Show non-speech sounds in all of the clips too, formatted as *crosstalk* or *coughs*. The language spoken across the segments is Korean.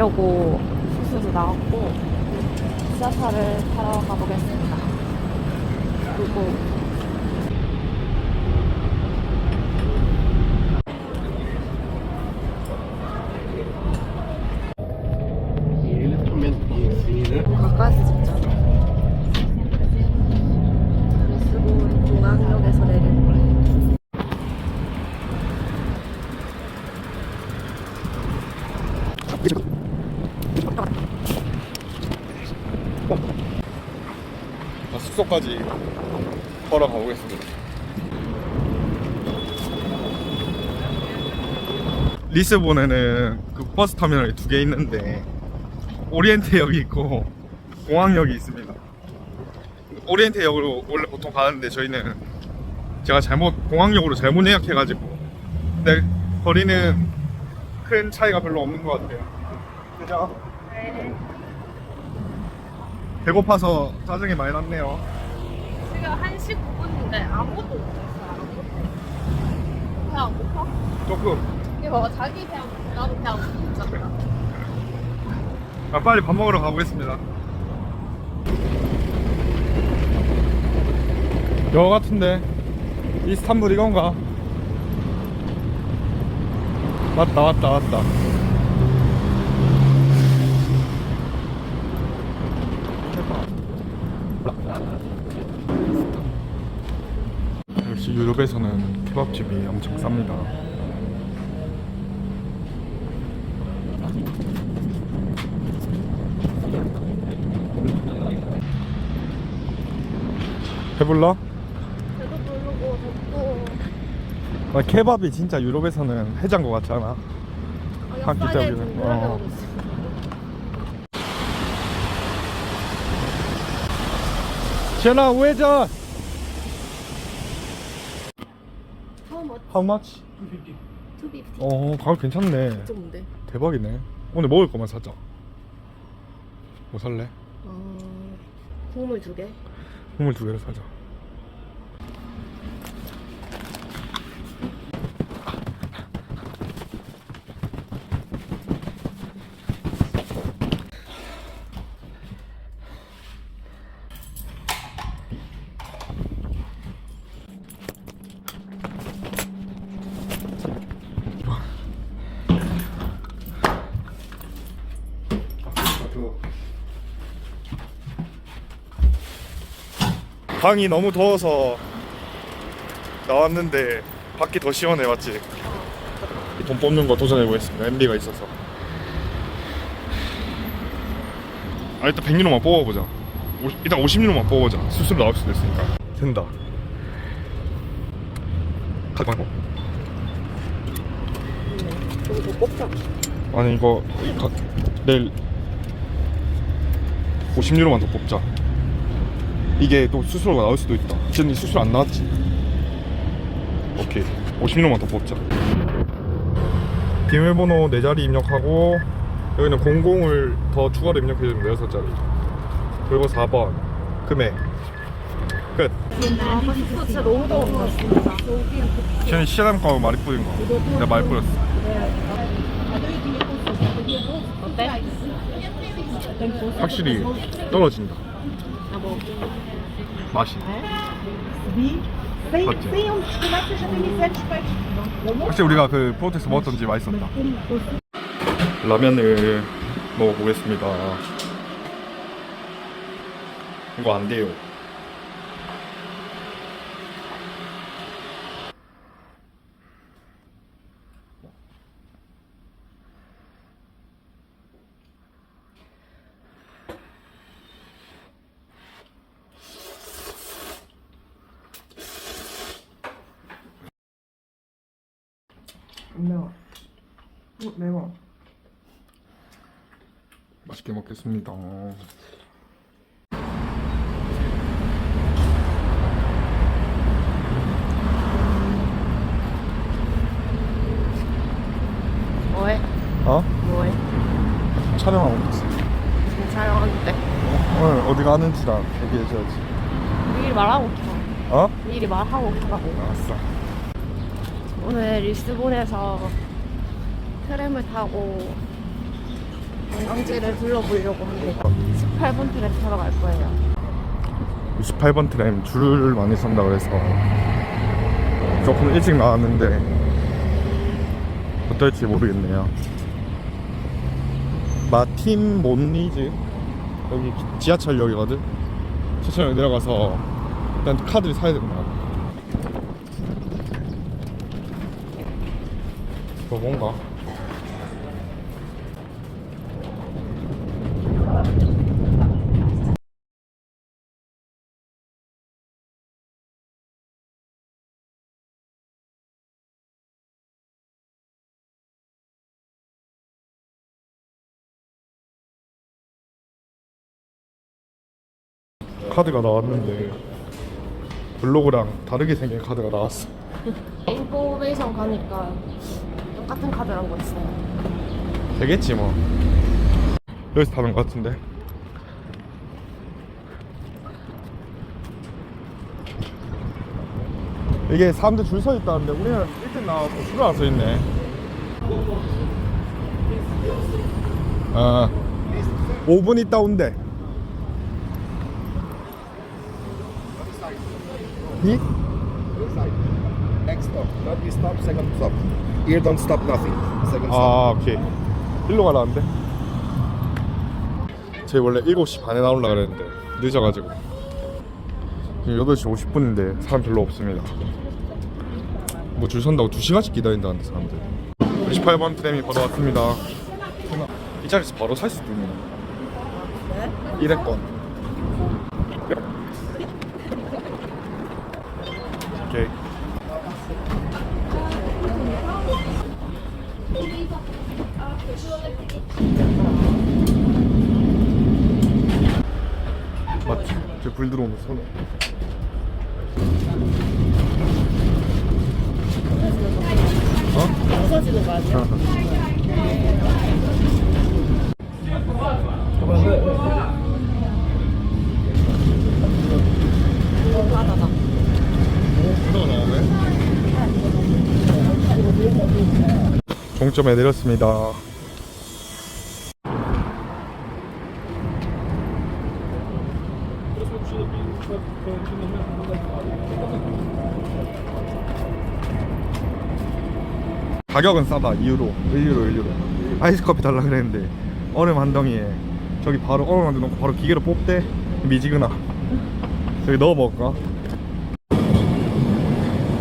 가려고 숙소도 나왔고 지하철을 타러 가보겠습니다. 그리고 가까이서 찍자. 리스본 공항역에서 내리는 거예요. 자, 숙소까지 걸어 가 보겠습니다. 리스본에는 그 버스 터미널이 두 개 있는데 오리엔테역이 있고 공항역이 있습니다. 오리엔테역으로 원래 보통 가는데 저희는 제가 잘못 공항역으로 잘못 예약해가지고 근데 거리는 큰 차이가 별로 없는 것 같아요. 그죠? 배고파서 짜증이 많이 났네요. 지금 1시 9분인데 아무것도 못했어. 아무것도. 배 안 고파? 조금 이게 봐봐. 자기 배 안 고파. 나도 배 안 고프잖아. 아, 빨리 밥 먹으러 가보겠습니다. 여거 같은데 이스탄불 이건가? 맞다 맞다 맞다. 역시 유럽에서는 케밥집이 엄청 쌉니다. 해볼라? 배도 부르고 덥고. 아, 케밥이 진짜 유럽에서는 해장국 같지 않아? 아, 한끼 옆살에 짜기는, 동그랗게 어. 시연아 우회전! How much? How much? 250. 어 가격 괜찮네 좋은데. 대박이네 오늘 먹을 거만 사자 뭐 살래? 어, 국물 두 개. 국물 두 개를 사자 방이 너무 더워서 나왔는데 밖이 더 시원해 맞지? 이돈 뽑는 거 도전해보겠습니다. MB가 있어서. 아 일단 100유로만 뽑아보자. 오- 일단 50유로만 뽑아보자. 수수료 나올 수도 있으니까. 된다. 저거 더 뽑자. 아니 이거 가, 내일 50유로만 더 뽑자 이게 또 수수료가 나올 수도 있다. 이 수수료 안 나왔지? 오케이. 50유로만 더 뽑자. 비밀번호 4자리 입력하고 여기는 00을 더 추가로 입력해주면 6자리. 그리고 4번. 금액. 끝. 아, 이거 진짜 너무 더운 것 같습니다. 시아담 거 많이 뿌린 거. 내가 많이 뿌렸어. 어때? 확실히 떨어진다. 맛이 um para 확실히 우리가 그 프로테스 먹었던 집 맛있었다. 라면을 먹어보겠습니다. 이거 안 돼요. 매워. 매워. 맛있게 먹겠습니다. 뭐해? 어? 뭐해? 촬영하고 있어. 지금 촬영하는데. 오늘 어디 가는 지랑 얘기해줘야지. 미리 말하고 있어. 어? 미리 말하고 가라고. 알았어. 오늘 리스본에서 트램을 타고 관광지를 둘러보려고 합니다. 18번 트램 타러 갈 거예요. 28번 트램 줄을 많이 선다 그래서 조금 일찍 나왔는데 어떨지 모르겠네요. 마틴 몬리즈 여기 지하철역이거든. 지하철역 내려가서 일단 카드를 사야 된다. 저 뭔가? 카드가 나왔는데 블로그랑 다르게 생긴 카드가 나왔어. *laughs* 인포메이션 가니까 똑같은 카드란 거 있어요. 되겠지 뭐. 여기서 타는 것 같은데. 이게 사람들 줄 서 있다는데 우리는 일찍 나와서 줄안서 있네. 아, 5분 있다 온대. 이? Next stop. Not this stop, second stop. Here don't stop nothing. Second stop. 아 오케이. 일로 가라는데? 제 원래 7시 반에 나오려 그랬는데 늦어가지고. 지금 8시 50분인데 사람 별로 없습니다. 뭐 줄 선다고 2시간씩 기다린다는데 사람들. 28번 트램이 바로 왔습니다. 이 자리에서 바로 살 수도 있네? 일회권 오케이 맞지? 저불 들어오면 손에 어? 부서지는 거 아니야? 어, 바다다. 종점에 내렸습니다 가격은 싸다. 2유로 1유로 1유로. 아이스 커피 달라 그랬는데 얼음 한 덩이에 저기 바로 얼음 한 덩이 넣고 바로 기계로 뽑대? 미지근하. 저기 넣어 먹을까?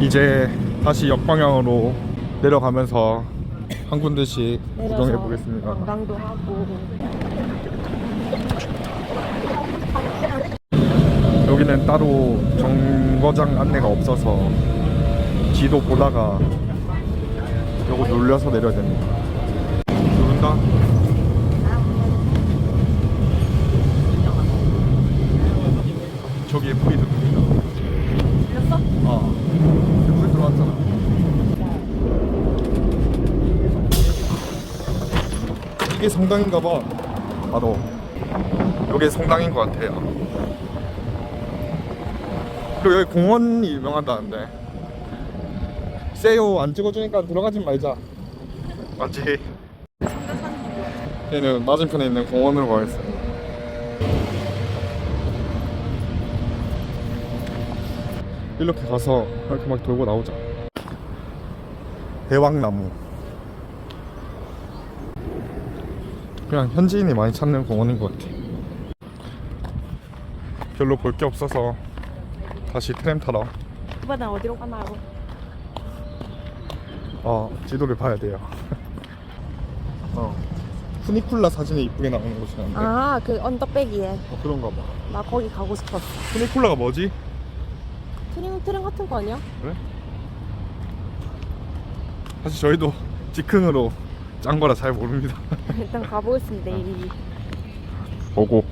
이제 다시 역방향으로 내려가면서 한 군데씩 구경해 보겠습니다. 관광도 하고. 여기는 따로 정거장 안내가 없어서 지도 보다가 요거 눌려서 내려야 됩니다. 누른다. 저기에 불이 들어옵니다. 들렸어? 아, 불 들어왔잖아. 이게 성당인가 봐. 바로. 요게 성당인 것 같아요. 그리고 여기 공원이 유명하다는데. 세요 안 찍어주니까 들어가지 말자. 맞지? 얘는 맞은편에 있는 공원으로 가겠어요. 이렇게 가서 이렇게 막 돌고 나오자. 대왕나무. 그냥 현지인이 많이 찾는 공원인 것 같아. 별로 볼 게 없어서 다시 트램 타러. 이번엔 어디로 가나요? 어, 지도를 봐야 돼요. *laughs* 어. 푸니쿨라 사진이 이쁘게 나오는 곳이란데. 아, 그 언덕배기에. 어, 그런가 봐. 나 거기 가고 싶었어. 푸니쿨라가 뭐지? 트림, 트림 같은 거 아니야? 그래? 사실 저희도 즉흥으로 짠 거라 잘 모릅니다. *laughs* 일단 가보겠습니다, 내일. 보고.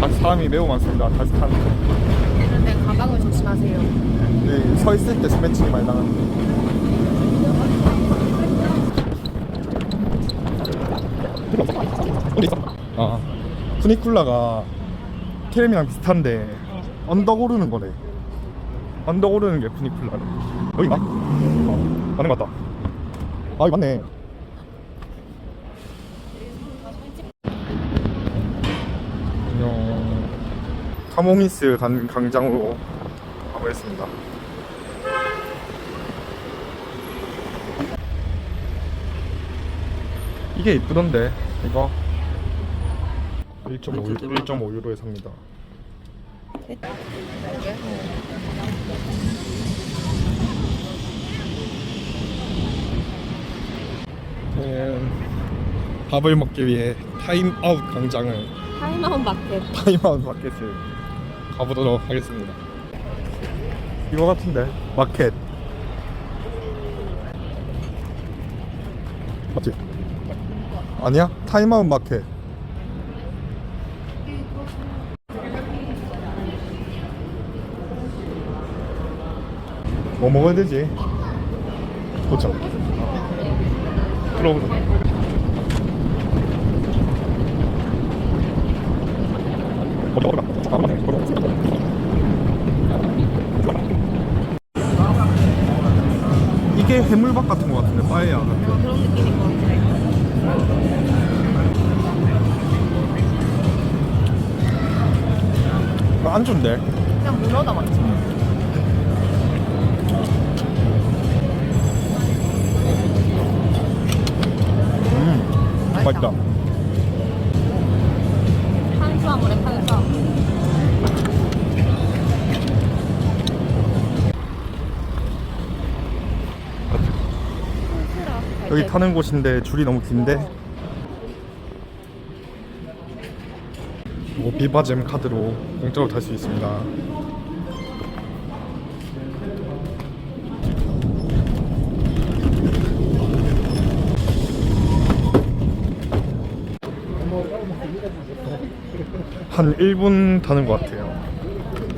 다 사람이 매우 많습니다. 다시 타는 방을 조심하세요. 네, 서 있을 때 스매칭이 많이 나가는데. 아, 푸니쿨라가 트램이랑 비슷한데 언덕 오르는 거래. 언덕 오르는 게 푸니쿨라래 여기 맞? 맞는 것 같다 아 여기 맞네 안녕 카모미스 간, 광장으로 가보겠습니다. 이게 이쁘던데 이거? 1.5 1.5유로에 삽니다. 저는 밥을 먹기 위해 타임아웃 광장을. 타임아웃 마켓. 타임아웃 마켓을 가보도록 하겠습니다. 이거 같은데 마켓 맞지? 아니야? 타임아웃 마켓. 뭐 먹어야 되지? 그렇죠. 들어보자. 이게 해물밥 같은 거 같은데 빠에야 그런 느낌인 것 같아. 거 안준데 그냥 문어다 맞지? 음 맛있다 여기 타는 곳인데 줄이 너무 긴데? 이거 비바잼 카드로 공짜로 탈 수 있습니다. 한 1분 타는 것 같아요.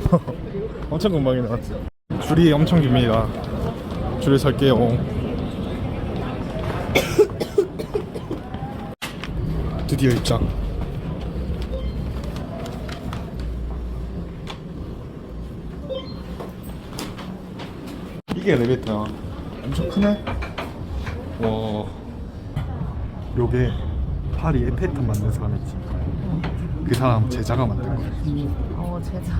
*laughs* 엄청 금방이 나왔죠. 줄이 엄청 깁니다. 줄에 설게요 *coughs* 드디어 입장. 이게 엘리베이터야. 엄청 크네. 와. 요게 파리 에펠탑 만든 사람 있지. 그 사람 제자가 만든 거야. 어, 제자.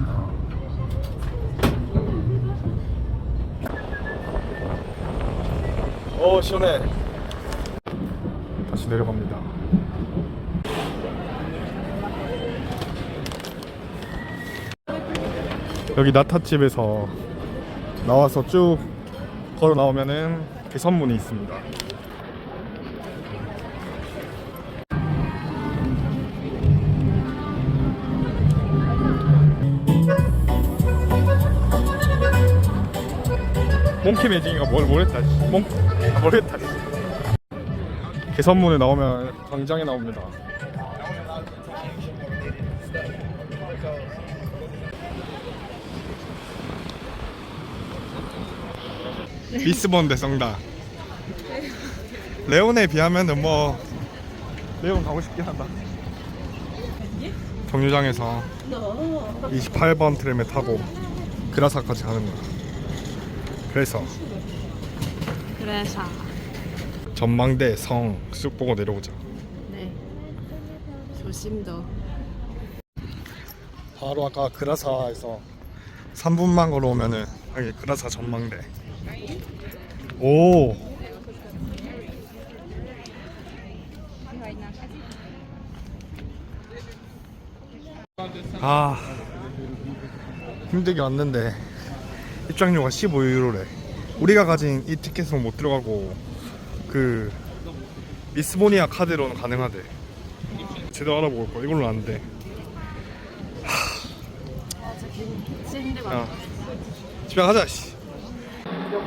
어 시원해. 내려갑니다. 여기 나타집에서 나와서 쭉 걸어 나오면은 개선문이 있습니다. 몽키 매징이가 뭘 모르겠다. 씨. 몽 아, 모르겠다. 씨. 개선문에 나오면 광장에 나옵니다. 리스본 대성당. 레온에 비하면은 뭐 레온 가고 싶긴 하다. 정류장에서 28번 트램에 타고 그라사까지 가는 거야. 그래서 그래서. 전망대 성 쑥 보고 내려오자. 네. 조심도. 바로 아까 그라사에서 3분만 걸어오면은 여기 그라사 전망대. 오. 아 힘들게 왔는데 입장료가 15유로래. 우리가 가진 이 티켓은 못 들어가고 그 리스보니아 카드로는 가능하대. 제대로 알아볼 거 이걸로 안 돼. 진짜 힘들고. 야, 집에 가자. 씨. 저